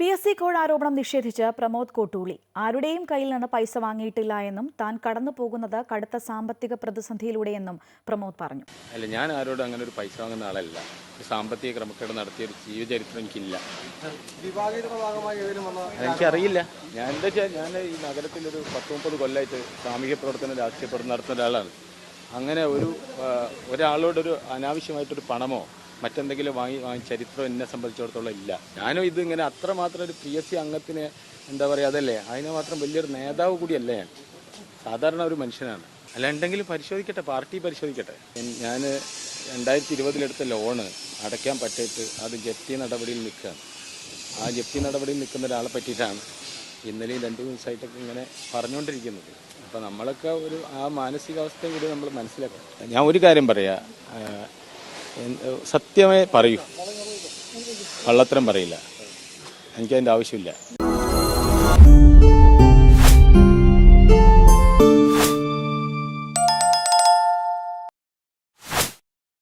P S C code ആരോപണം നിഷേധിച്ച് പ്രമോദ് കോട്ടൂളി. ആരുടെയും കയ്യിൽ നിന്ന് പൈസ വാങ്ങിയിട്ടില്ല എന്നും താൻ കടന്നു പോകുന്നത് കടുത്ത സാമ്പത്തിക പ്രതിസന്ധിയിലൂടെയെന്നും പ്രമോദ് പറഞ്ഞു. അല്ല ഞാൻ ആരോടും അങ്ങനെ ഒരു പൈസ വാങ്ങുന്ന ആളല്ല. സാമ്പത്തിക ക്രമക്കേട് നടത്തിയ ഒരു ജീവചരിത്രം എനിക്കില്ല. എനിക്കറിയില്ല. ഞാൻ എന്താ വെച്ചാൽ ഞാൻ ഈ നഗരത്തിൽ ഒരു പത്ത് മുപ്പത് കൊല്ലമായിട്ട് സാമൂഹ്യ പ്രവർത്തനം രാഷ്ട്രീയ പ്രവർത്തനം നടത്തുന്ന ഒരാളാണ്. അങ്ങനെ ഒരു ഒരാളോടൊരു അനാവശ്യമായിട്ടൊരു പണമോ മറ്റെന്തെങ്കിലും വാങ്ങി വാങ്ങി ചരിത്രം എന്നെ സംബന്ധിച്ചിടത്തോളം ഇല്ല. ഞാനും ഇത് ഇങ്ങനെ അത്രമാത്രം ഒരു പി എസ് സി അംഗത്തിന് എന്താ പറയുക അതല്ലേ അതിന് മാത്രം വലിയൊരു നേതാവ് കൂടിയല്ല ഞാൻ. സാധാരണ ഒരു മനുഷ്യനാണ്. അല്ല ഉണ്ടെങ്കിലും പരിശോധിക്കട്ടെ പാർട്ടി പരിശോധിക്കട്ടെ. ഞാൻ രണ്ടായിരത്തി ഇരുപതിലെടുത്ത ലോണ് അടയ്ക്കാൻ പറ്റിയിട്ട് അത് ജപ്തി നടപടിയിൽ നിൽക്കുകയാണ്. ആ ജപ്തി നടപടിയിൽ നിൽക്കുന്ന ഒരാളെ പറ്റിയിട്ടാണ് ഇന്നലെയും രണ്ട് ദിവസമായിട്ടൊക്കെ ഇങ്ങനെ പറഞ്ഞുകൊണ്ടിരിക്കുന്നത്. അപ്പോൾ നമ്മളൊക്കെ ഒരു ആ മാനസികാവസ്ഥയും കൂടി നമ്മൾ മനസ്സിലാക്കണം. ഞാൻ ഒരു കാര്യം പറയാം സത്യമേ പറയൂ. കള്ളത്തരം പറയില്ല. എനിക്കതിന്റെ ആവശ്യമില്ല.